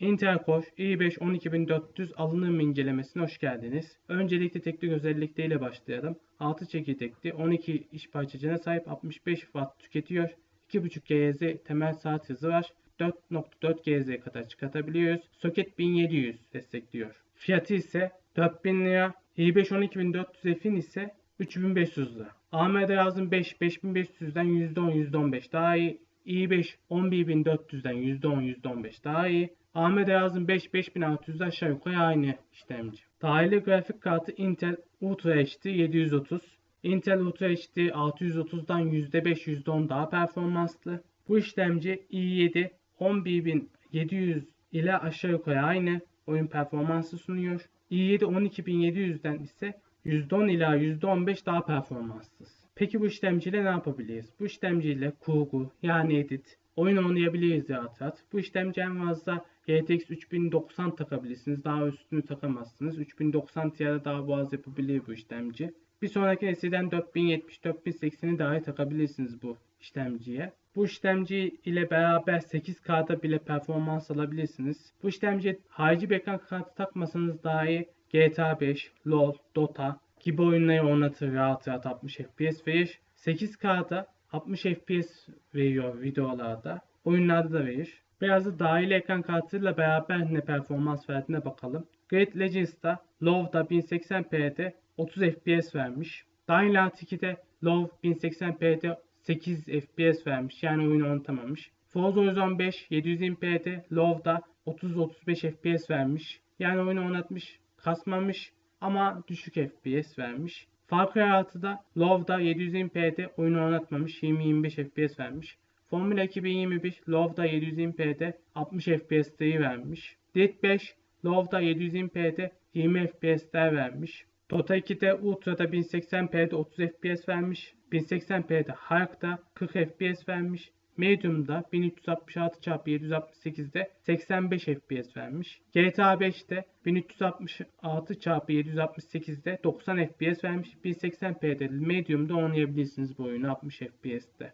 Intel Core i5 12400 alınım incelemesine hoş geldiniz. Öncelikle teknik özellikleriyle başlayalım. 6 çekirdekli 12 iş parçacığına sahip 65 Watt tüketiyor. 2.5 GHz temel saat hızı var. 4.4 GHz'ye kadar çıkartabiliyoruz. Soket 1700 destekliyor. Fiyatı ise 4000 lira. i5 12400 F'in ise 3500 lira. AMD Ryzen 5 5500'den %10 %15 daha iyi. İ5 11400'den %10 %15 daha iyi. AMD Ryzen 5 5600'de aşağı yukarı aynı işlemci. Dahili grafik kartı Intel Ultra HD 730. Intel Ultra HD 630'dan %5 %10 daha performanslı. Bu işlemci i7 11700 ile aşağı yukarı aynı oyun performansı sunuyor. i7 12700'den ise %10 ila %15 daha performanssız. Peki bu işlemciyle ne yapabiliriz? Bu işlemciyle kurgu yani edit, oyun oynayabiliriz rahat rahat. Bu işlemci en fazla GTX 3090 takabilirsiniz. Daha üstünü takamazsınız. 3090 Ti'de daha boğaz yapabilir bu işlemci. Bir sonraki nesilden 4070-4080'i dahi takabilirsiniz bu işlemciye. Bu işlemci ile beraber 8K'da bile performans alabilirsiniz. Bu işlemciye harici bir ekran kartı takmasanız dahi GTA 5, LoL, Dota gibi oyunları oynatır rahat rahat 60 FPS verir. 8K'da 60 FPS veriyor videolarda. Oyunlarda da verir. Biraz da dahili ekran kartıyla beraber ne performans verdiğine bakalım. Great Legends'da Low'da 1080p'de 30 FPS vermiş. Dying Light 2'de Low 1080p'de 8 FPS vermiş. Yani oyunu oynatamamış. Forza Horizon 5 720p'de Low'da 30-35 FPS vermiş. Yani oyunu oynatmış, kasmamış ama düşük FPS vermiş. Far Cry 6'da Low'da 720p'de oyunu oynatmamış, 20-25 FPS vermiş. Formula 2021 Low'da 720p'de 60 FPS'leri vermiş. Dead 5 Low'da 720p'de 20 FPS'ler vermiş. Dota 2'de Ultra'da 1080p'de 30 FPS vermiş. 1080p'de Hark'ta 40 FPS vermiş. Medium'da 1366x768'de 85 FPS vermiş. GTA 5'te 1366x768'de 90 FPS vermiş. 1080p'de Medium'da oynayabilirsiniz bu oyunu 60 FPS'te.